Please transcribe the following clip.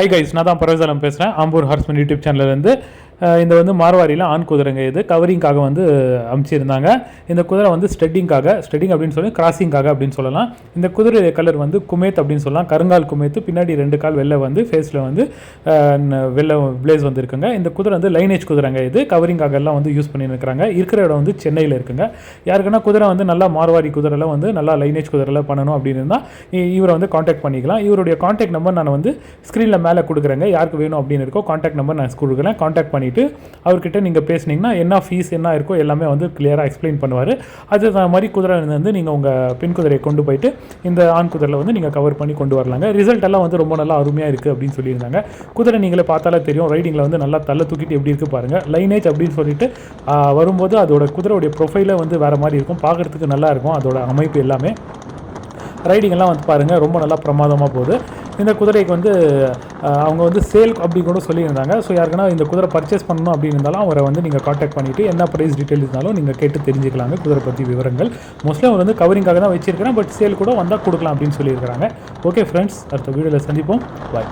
Hi guys நான் தான் பரவசாலம் பேசுகிறேன் ஆம்பூர் ஹார்ஸ்மன் யூடியூப் சேனல்லேருந்து இந்த வந்து மார்வாரியில் ஆண் குதிரைங்க இது. கவரிங்காக வந்து அமைச்சிருந்தாங்க. இந்த குதிரை வந்து ஸ்டெட்டிங்காக ஸ்டெட்டிங் அப்படின்னு சொல்லி கிராசிங்காக அப்படின்னு சொல்லலாம். இந்த குதிரை கலர் வந்து குமேத் அப்படின்னு சொல்லலாம். கருங்கால் குமேத்து பின்னாடி ரெண்டு கால் வெள்ளை வந்து ஃபேஸில் வந்து வெள்ளை பிளேஸ் வந்துருக்குங்க. இந்த குதிரை வந்து லைனேஜ் குதிரைங்க இது. கவரிங்காக எல்லாம் வந்து யூஸ் பண்ணியிருக்கிறாங்க இருக்கிற இடம் வந்து சென்னையில் இருக்குங்க. யாருக்குன்னா குதிரை வந்து நல்லா மார்வாரி குதிரைலாம் வந்து நல்லா லைனேஜ் குதிரைலாம் பண்ணணும் அப்படின்னு இருந்தால் இவரை வந்து காண்டாக்ட் பண்ணிக்கலாம். இவருடைய காண்டாக்ட் நம்பர் நான் வந்து ஸ்க்ரீனில் மேலே கொடுக்குறேங்க. யாருக்கு வேணும் அப்படின்னு இருக்கோ காண்டாக்ட் நம்பர் நான் கொடுக்குறேன். காண்டாக்ட் பண்ணிவிட்டு அவர்கிட்ட நீங்கள் பேசுனீங்கன்னா என்ன ஃபீஸ் என்ன இருக்கோ எல்லாமே வந்து கிளியராக எக்ஸ்பிளைன் பண்ணுவார். அது மாதிரி குதிரை வந்து நீங்கள் உங்கள் பெண் குதிரையை கொண்டு போயிட்டு இந்த ஆண் குதிரையில் வந்து நீங்கள் கவர் பண்ணி கொண்டு வரலாங்க. ரிசல்ட் எல்லாம் வந்து ரொம்ப நல்லா அருமையாக இருக்குது அப்படின்னு சொல்லியிருந்தாங்க. குதிரை நீங்களே பார்த்தாலே தெரியும். ரைடிங்கில் வந்து நல்லா தள்ள தூக்கிட்டு எப்படி இருக்குது பாருங்கள் லைனேஜ் அப்படின்னு சொல்லிட்டு வரும்போது அதோட குதிரையுடைய ப்ரொஃபைலே வந்து வேறு மாதிரி இருக்கும். பார்க்குறதுக்கு நல்லா இருக்கும். அதோட அமைப்பு எல்லாமே. ரைடிங்கெல்லாம் வந்து பாருங்கள் ரொம்ப நல்லா பிரமாதமாக போகுது. இந்த குதிரைக்கு வந்து அவங்க வந்து சேல் அப்படி கூட சொல்லியிருந்தாங்க. ஸோ யாருக்குன்னா இந்த குதிரை பர்ச்சேஸ் பண்ணணும் அப்படின்னு இருந்தாலும் அவரை வந்து நீங்கள் காண்டாக்ட் பண்ணிவிட்டு என்ன ப்ரைஸ் டீட்டெயில் இருந்தாலும் நீங்கள் கேட்டு தெரிஞ்சுக்கலாங்க குதிரை பற்றி விவரங்கள். மோஸ்ட்லி அவர் வந்து கவரிங்காக தான் வச்சிருக்கிறேன் பட் சேல் கூட வந்தால் கொடுக்கலாம் அப்படின்னு சொல்லியிருக்கிறாங்க. ஓகே ஃப்ரெண்ட்ஸ் அடுத்த வீடியோவில் சந்திப்போம். பாய்